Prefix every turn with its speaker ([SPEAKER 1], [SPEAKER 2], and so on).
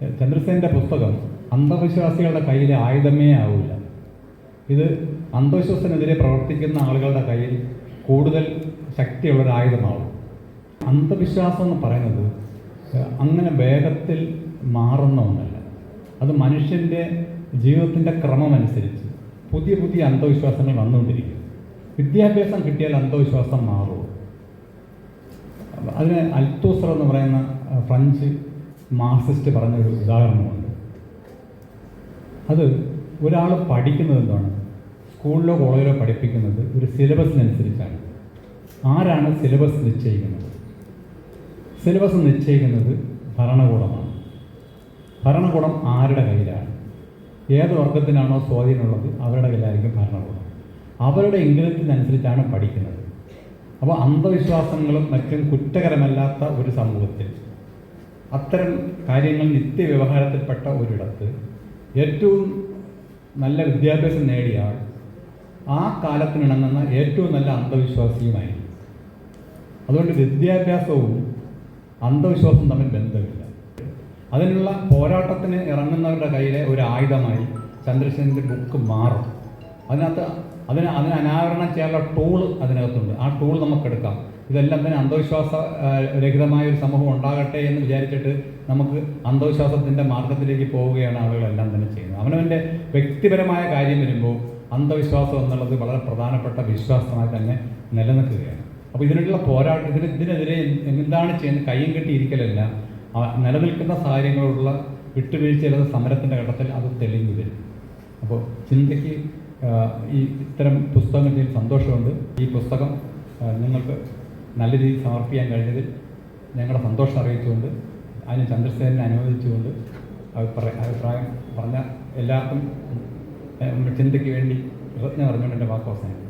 [SPEAKER 1] ചന്ദ്രസേന്റെ പുസ്തകം അന്ധവിശ്വാസികളുടെ കയ്യിലെ ആയുധമേ ആവില്ല ഇത് അന്ധവിശ്വാസത്തിനെതിരെ പ്രവർത്തിക്കുന്ന ആളുകളുടെ കയ്യിൽ കൂടുതൽ ശക്തിയുള്ള ഒരു ആയുധമാവും. അന്ധവിശ്വാസം എന്ന് പറയുന്നത് അങ്ങനെ വേഗത്തിൽ മാറുന്ന ഒന്നല്ല. അത് മനുഷ്യന്റെ ജീവിതത്തിന്റെ ക്രമമനുസരിച്ച് പുതിയ പുതിയ അന്ധവിശ്വാസങ്ങൾ വന്നുകൊണ്ടിരിക്കും. വിദ്യാഭ്യാസം കിട്ടിയാൽ അന്ധവിശ്വാസം മാറും. അതിന് അൽത്തൂസർ എന്ന് പറയുന്ന ഫ്രഞ്ച് മാർക്സിസ്റ്റ് പറഞ്ഞൊരു ഉദാഹരണമുണ്ട്. അത് ഒരാൾ പഠിക്കുന്നത് എന്താണ് സ്കൂളിലോ കോളേജിലോ പഠിപ്പിക്കുന്നത് ഒരു സിലബസിനനുസരിച്ചാണ്. ആരാണ് സിലബസ് നിശ്ചയിക്കുന്നത്? സിലബസ് നിശ്ചയിക്കുന്നത് ഭരണകൂടമാണ്. ഭരണകൂടം ആരുടെ കയ്യിലാണ്? ഏത് വർഗത്തിനാണോ സ്വാധീനമുള്ളത് അവരുടെ കയ്യിലായിരിക്കും ഭരണകൂടം. അവരുടെ ഇംഗിതത്തിനനുസരിച്ചാണ് പഠിക്കുന്നത്. അപ്പോൾ അന്ധവിശ്വാസങ്ങളും മറ്റും കുറ്റകരമല്ലാത്ത ഒരു സമൂഹത്തിൽ അത്തരം കാര്യങ്ങൾ നിത്യവ്യവഹാരത്തിൽപ്പെട്ട ഒരിടത്ത് ഏറ്റവും നല്ല വിദ്യാഭ്യാസം നേടിയ ആ കാലത്തിനിണങ്ങുന്ന ഏറ്റവും നല്ല അന്ധവിശ്വാസിയുമായിരിക്കും. അതുകൊണ്ട് വിദ്യാഭ്യാസവും അന്ധവിശ്വാസവും തമ്മിൽ ബന്ധമില്ല. അതിനുള്ള പോരാട്ടത്തിന് ഇറങ്ങുന്നവരുടെ കയ്യിലെ ഒരു ആയുധമായി ചന്ദ്രശേഖരന്റെ ബുക്ക് മാറും. അതിനകത്ത് അതിന് അതിന് അനാവരണം ചെയ്യാനുള്ള ടൂൾ അതിനകത്തുണ്ട്. ആ ടൂൾ നമുക്കെടുക്കാം ഇതെല്ലാം തന്നെ അന്ധവിശ്വാസ രഹിതമായ ഒരു സമൂഹം ഉണ്ടാകട്ടെ എന്ന് വിചാരിച്ചിട്ട് നമുക്ക് അന്ധവിശ്വാസത്തിന്റെ മാർഗത്തിലേക്ക് പോവുകയാണ് ആളുകളെല്ലാം തന്നെ ചെയ്യുന്നത്. അവനവന്റെ വ്യക്തിപരമായ കാര്യം വരുമ്പോൾ അന്ധവിശ്വാസം എന്നുള്ളത് വളരെ പ്രധാനപ്പെട്ട വിശ്വാസമായി തന്നെ നിലനിൽക്കുകയാണ്. അപ്പോൾ ഇതിനുള്ള പോരാട്ടം ഇതിന് ഇതിനെതിരെ എന്താണ് ചെയ്യുന്നത്? കയ്യും കെട്ടിയിരിക്കലല്ല നിലനിൽക്കുന്ന സാഹചര്യങ്ങളോടുള്ള വിട്ടുവീഴ്ചയില്ലാത്ത സമരത്തിന്റെ ഘട്ടത്തിൽ അത് തെളിഞ്ഞു വരും. അപ്പോൾ ചിന്തയ്ക്ക് ഈ ഇത്തരം പുസ്തകങ്ങൾ സന്തോഷമുണ്ട്. ഈ പുസ്തകം നിങ്ങൾക്ക് നല്ല രീതിയിൽ സമർപ്പിക്കാൻ കഴിഞ്ഞതിൽ ഞങ്ങളുടെ സന്തോഷം അറിയിച്ചുകൊണ്ട് അതിന് ചന്ദ്രസേനെ അനുവദിച്ചുകൊണ്ട് അഭിപ്രായ അഭിപ്രായം പറഞ്ഞ എല്ലാവർക്കും ചിന്തയ്ക്ക് വേണ്ടി കൃതജ്ഞ പറഞ്ഞുകൊണ്ട് എന്റെ വാക്ക് അവസാനിക്കും